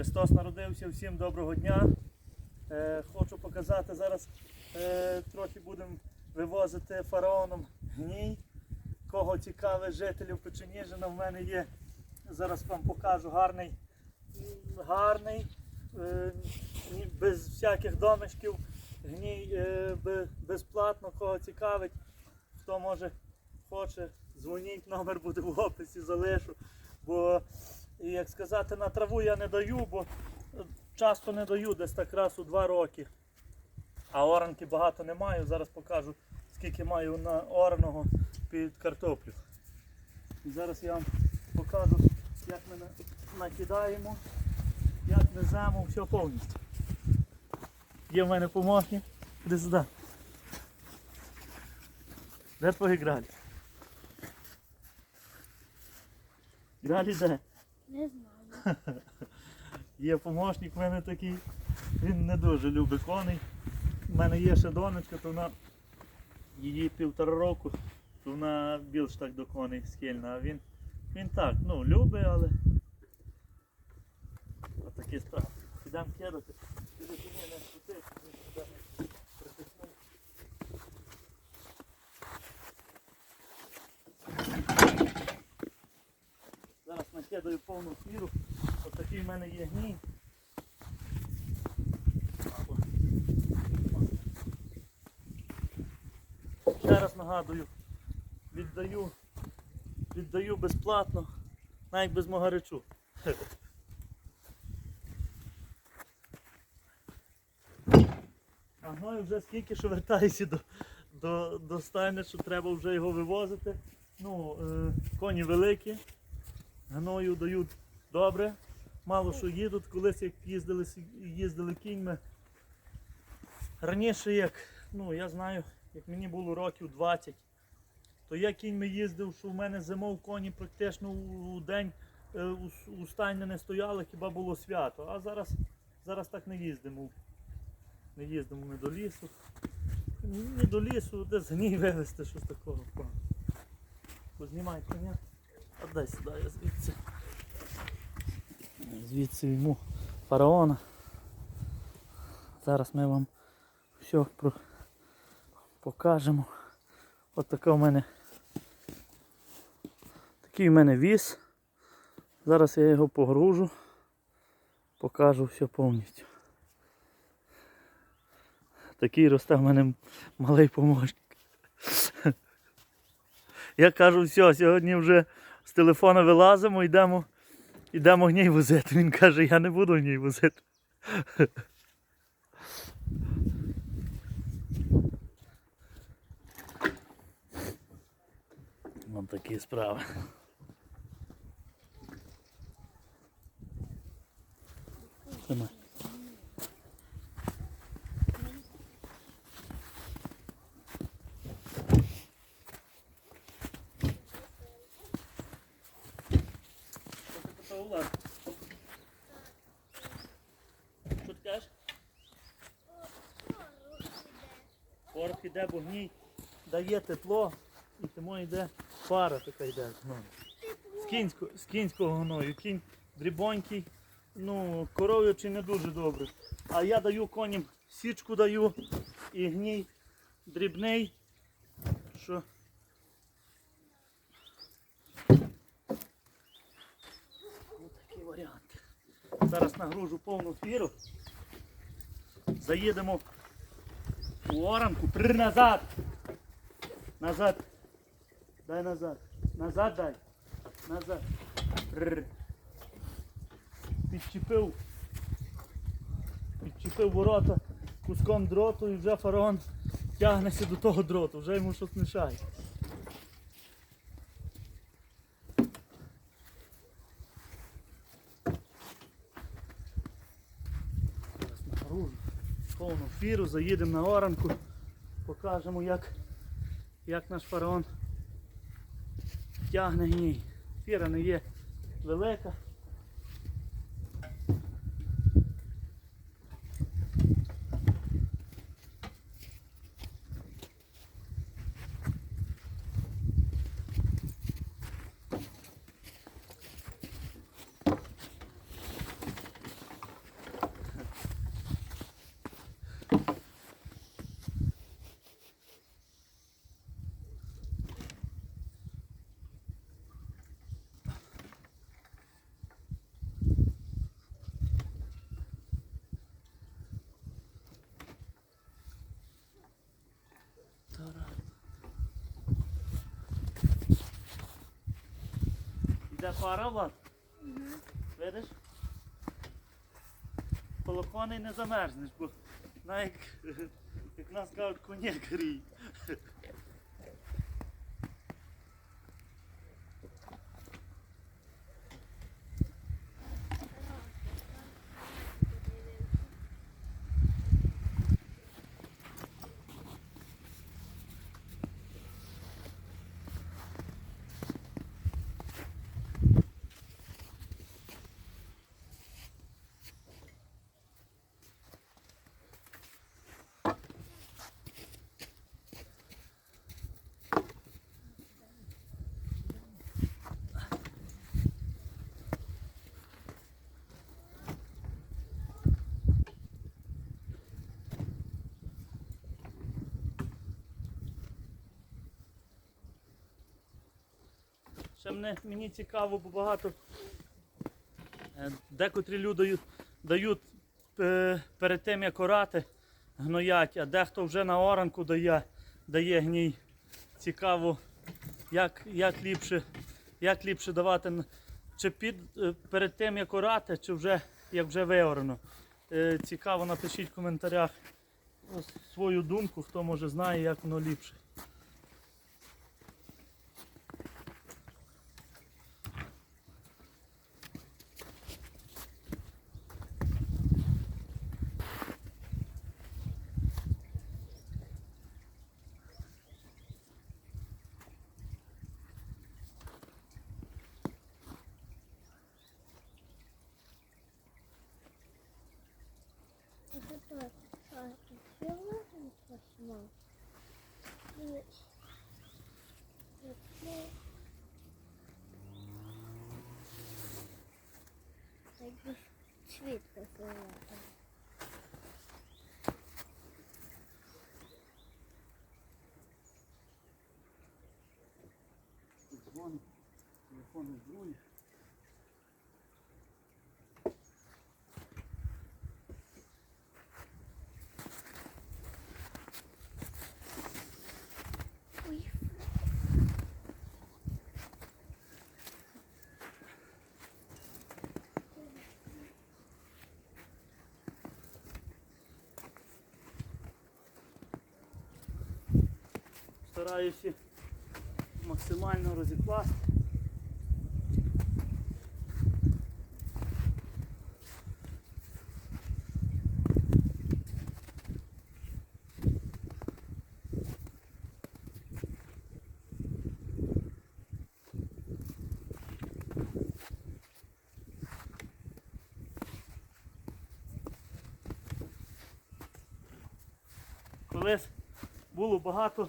Христос народився, всім доброго дня. Е, хочу показати зараз, е, трохи будемо вивозити фараоном гній. Кого цікавить жителів Печеніжина, в мене є. Зараз вам покажу гарний, гарний, е, без всяких домишків, гній е, безплатно, кого цікавить, хто може хоче, дзвоніть, номер буде в описі, залишу. Бо, як сказати, на траву я не даю, бо часто не даю, десь так раз у два роки. А оранки багато не маю. Зараз покажу, скільки маю на ораного під картоплю. І зараз я вам покажу, як ми накидаємо, як веземо, все повністю. Є в мене помощник. Іди сюди. Де твої? Гралі де? Не знаю. Є помощник в мене такий. Він не дуже любить коней. У мене є ще донечка, то вона її півтора року, то вона більш так до коней схильна. А він, він так, ну, любить, але. Отакі справи. Підемо кидати. Піди туди, не спути, він сюди притиснув. Зараз накидаю повну фіру. Отакий в мене є гній. Ще раз нагадую, віддаю, віддаю безплатно, навіть без магаричу. А гною вже скільки що вертаюся до, до, до стайни, що треба вже його вивозити. Ну, е, коні великі, гною дають добре. Мало що їдуть, колись як їздили, їздили кіньми. Раніше як, ну я знаю, як мені було років 20, то я кіньми їздив, що в мене зимов коні практично у день е, у, у стайні не стояли, хіба було свято. А зараз, зараз так не їздимо. Не їздимо ми до лісу. Не до лісу, десь гній вивезти, щось такого. Познімай коня. А сюди, я звідси. Звідси йому фараона. Зараз ми вам все про... покажемо. От така в мене такий в мене віз. Зараз я його погружу, покажу все повністю. Такий росте в мене малий помощник. Я кажу, все, сьогодні вже з телефона вилазимо, йдемо, йдемо гній возити. Він каже, я не буду гній возити. Вон такі справи. Тримай. Що ти кажеш? Порох іде, бо гній дає тепло і тому йде пара така йде. Ну. З, кінського, з кінського гною. Кінь дрібонький, ну, коров'ячий не дуже добре. А я даю коням січку даю і гній дрібний. Що. Зараз нагружу повну фіру. Заїдемо у оранку. При назад. Назад. Дай назад. Назад дай. Назад. Пррр. Підчепив. Підчепив ворота куском дроту і вже фараон тягнеться до того дроту, вже йому щось мішає. Зараз нагружу повну фіру, заїдемо на оранку, покажемо як, як наш фараон тягне гній. Фіра не є велика. Це пара, Влад? Видиш? Полоконий не замерзнеш, бо навіть, як нас кажуть, коні грій. Ще мене, мені цікаво, бо багато е, декотрі люди дають, е, перед тим, як орати, гноять, а дехто вже на оранку дає, дає гній. Цікаво, як, як, ліпше, як ліпше давати, чи під, е, перед тим, як орати, чи вже, як вже виорано. Цікаво, напишіть в коментарях свою думку, хто може знає, як воно ліпше. Телефон, телефон из Ой, Стараюся максимально розікласти. Колись було багато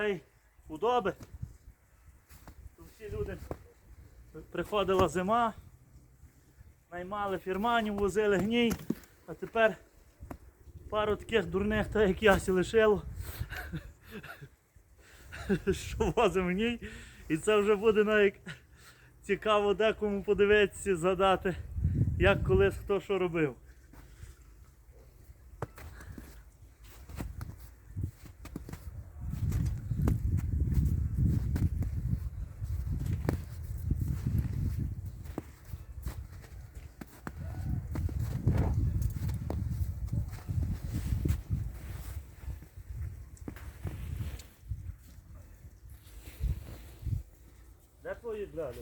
людей худоби, то всі люди приходила зима, наймали фірманів, возили гній, а тепер пару таких дурних, так як я сі лишило, що возимо гній. І це вже буде навіть цікаво декому подивитися, згадати, як колись хто що робив. Твої гляди,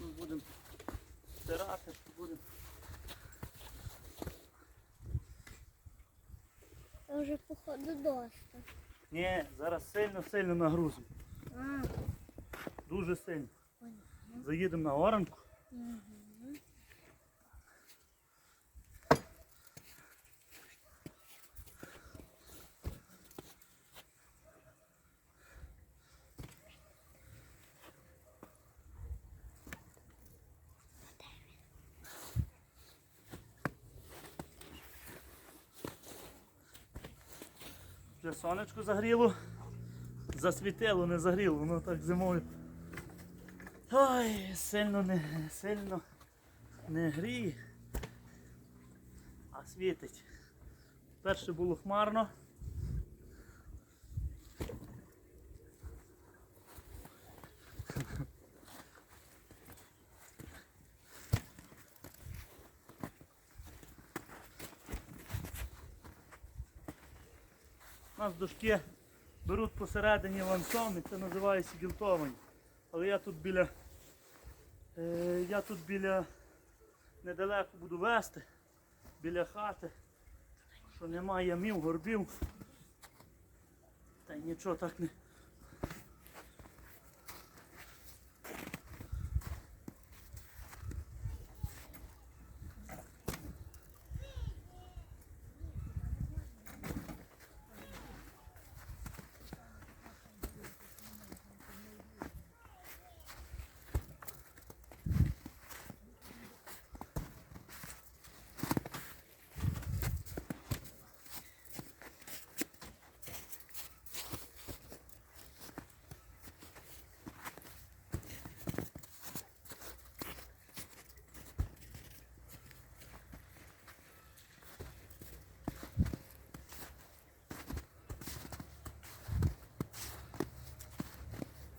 Ми будемо стирати, будемо. Це вже походу доста. Ні, зараз сильно-сильно нагрузимо. Дуже сильно. Заїдемо на оранку. Вже сонечко загріло. Засвітило, не загріло, воно так зимою. Ой, сильно не сильно не гріє, а світить. Перше було хмарно. У нас дошки беруть посередині і це називається гілтовані. Але я тут біля я тут біля недалеко буду вести, біля хати, що немає ямів, горбів. Та й нічого так не.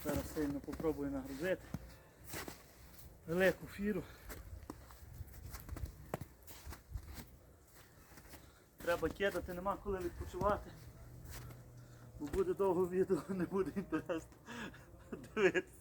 Зараз сильно попробую нагрузити. Велику фіру. Треба кидати, нема коли відпочивати. Бо буде довго відео, не буде інтересно дивитися.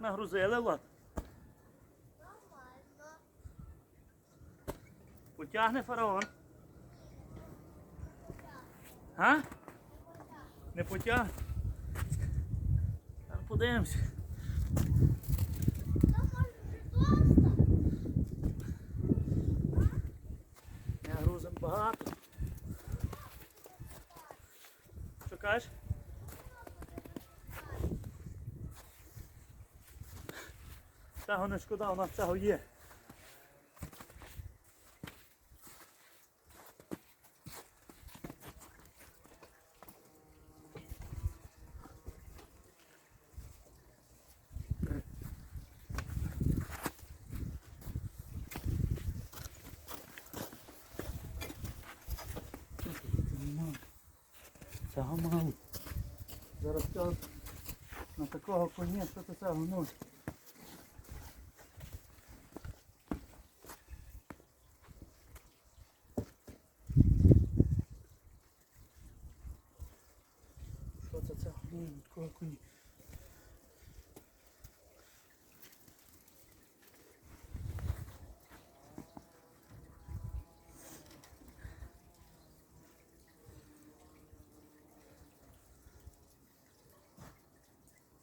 Як нагрузили, Влад? Потягне фараон. А? Не потягне? Зараз подивимося. Не грузим багато. Що кажеш? Цього не шкода, у нас цього є. Цього мало. Зараз на такого коня, що це цього ну. Що це це? Ні, такого коні.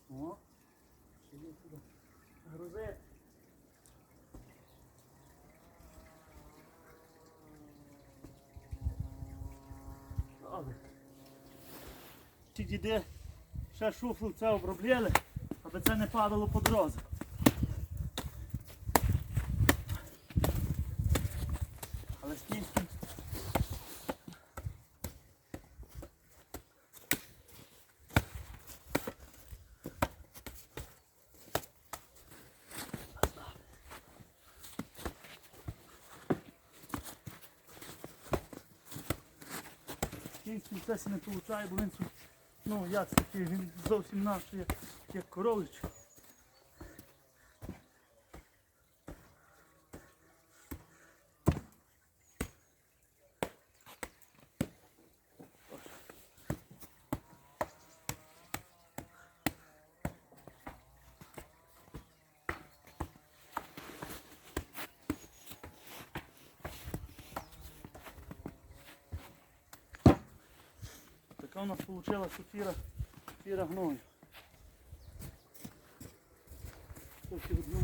О, ще є туди. Грузити. Чи діди ще шуфлу це обробляли, аби це не падало по дорозі. Але скільки Кінський це не виходить, бо він ну як такий, він зовсім наш, як, як корович. Вийшла сутіра папіра гною. Поки одну.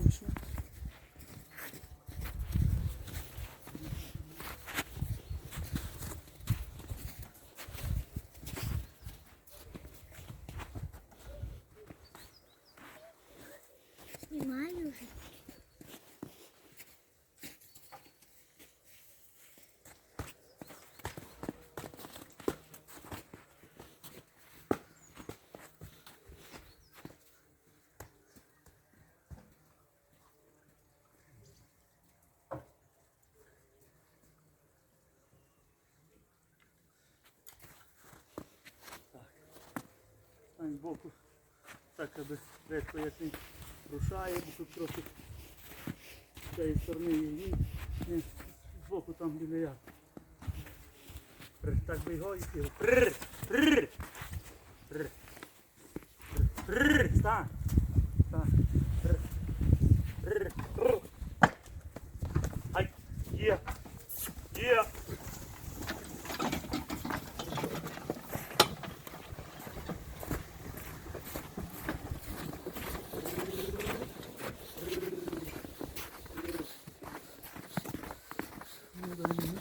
Стань збоку. Так, аби як він рушає, бо тут трохи з цієї сторони її. збоку там біля я. Так би його і прр, стань. Стань. Прр, прр, прр. Ай, є, є. Ну, дай мені.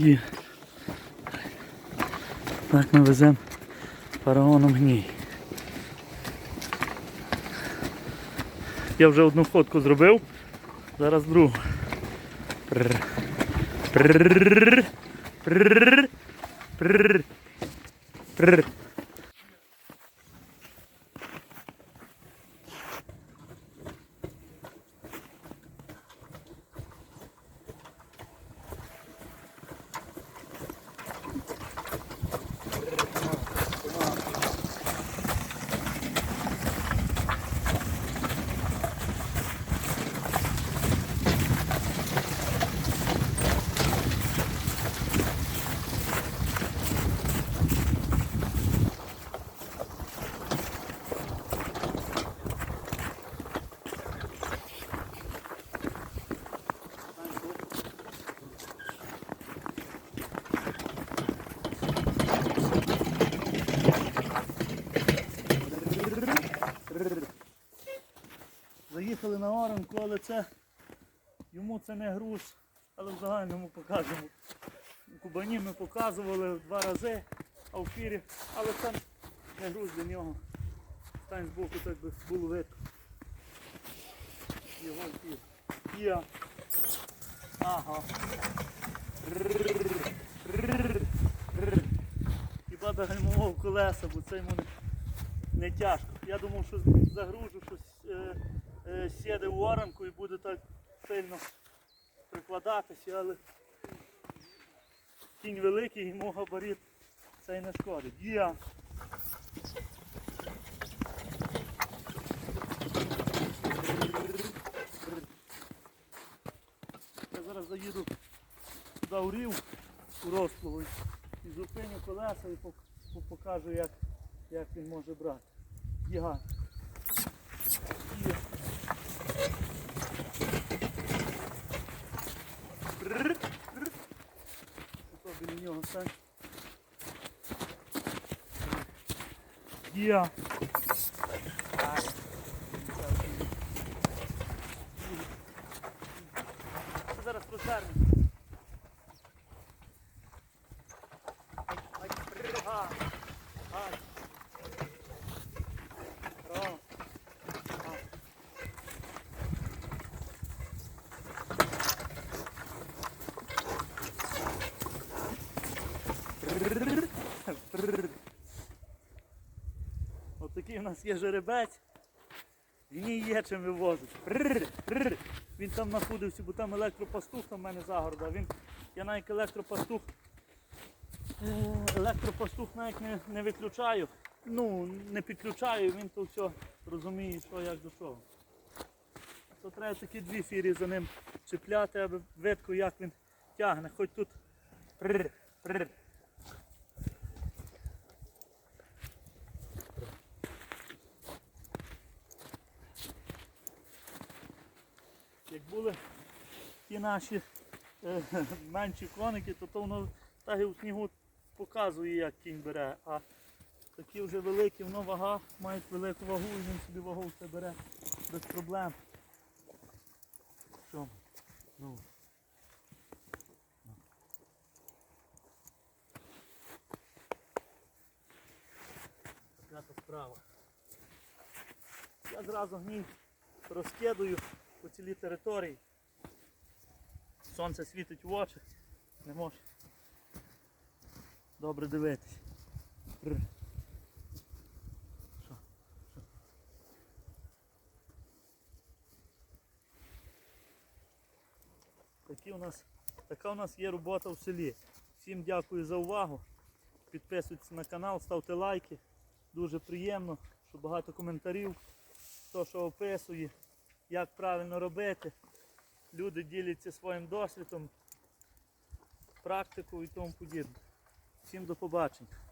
Є. Так ми веземо фараоном гній. Я вже одну фотку зробив, зараз другу. Прррр. Але це йому це не груз, але в загальному покажемо. Кубані ми показували два рази, а в фірі, але це не груз для нього. Стань збоку, так би було видно. Його фір. Є. Ага. Хіба до колеса, бо це йому не, не тяжко. Я думав, що загружу щось е, сяде в оранку і буде так сильно прикладатися, але кінь великий, йому габарит цей не шкодить. Є. Я зараз заїду туди у рів, у розпливу і зупиню колеса і пок- пок- покажу, як, як він може брати. Є. Бррр, бррр. Ото біля нього стань. Є. Так. Нас є жеребець. Гній є чим бррр. Він там знаходився, бо там електропастух там в мене загорода. Він, я навіть електропастух. е, Електропастух навіть не, не виключаю. Ну, не підключаю, він то все розуміє, що як до чого. То треба такі дві фірі за ним чіпляти, аби видко, як він тягне. Хоч тут. Як були ті наші е, менші коники, то то воно Так і у снігу показує, як кінь бере, а такі вже великі, воно вага, мають велику вагу і він собі вагу все бере без проблем. Що? Ну. Така то справа. Я зразу гній розкидую по цілій території. Сонце світить в очі, не може добре дивитись. Такі у нас, така у нас є робота в селі. Всім дякую за увагу. Підписуйтесь на канал, ставте лайки. Дуже приємно, що багато коментарів, хто що описує, як правильно робити. Люди діляться своїм досвідом, практикою і тому подібне. Всім до побачення.